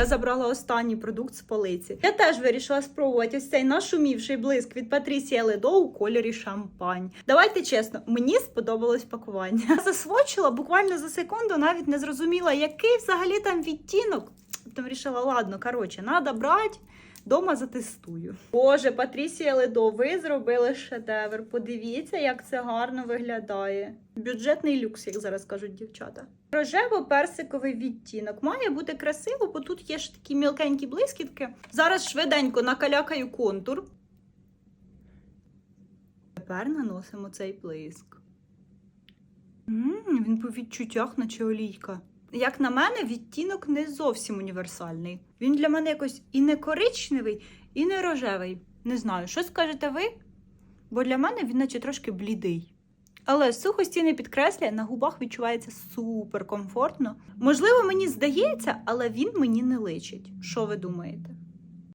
я забрала останній продукт з полиці. Я теж вирішила спробувати ось цей нашумівший блиск від Патрісія Ледо у кольорі шампань. Давайте чесно, мені сподобалось пакування. Засвочила буквально за секунду, навіть не зрозуміла, який взагалі там відтінок. Тому вирішила, ладно, коротше, треба брати. Дома затестую. Боже, Патрісія Ледо, ви зробили шедевр. Подивіться, як це гарно виглядає. Бюджетний люкс, як зараз кажуть дівчата. Рожево-персиковий відтінок. Має бути красиво, бо тут є ж такі мілкенькі блискітки. Зараз швиденько накалякаю контур. Тепер наносимо цей блиск. м він по відчуттях, наче олійка. Як на мене, відтінок не зовсім універсальний. Він для мене якось і не коричневий, і не рожевий. Не знаю, що скажете ви? Бо для мене він наче трошки блідий. Але сухості не підкреслює, на губах відчувається супер комфортно. Можливо, мені здається, але він мені не личить. Що ви думаєте?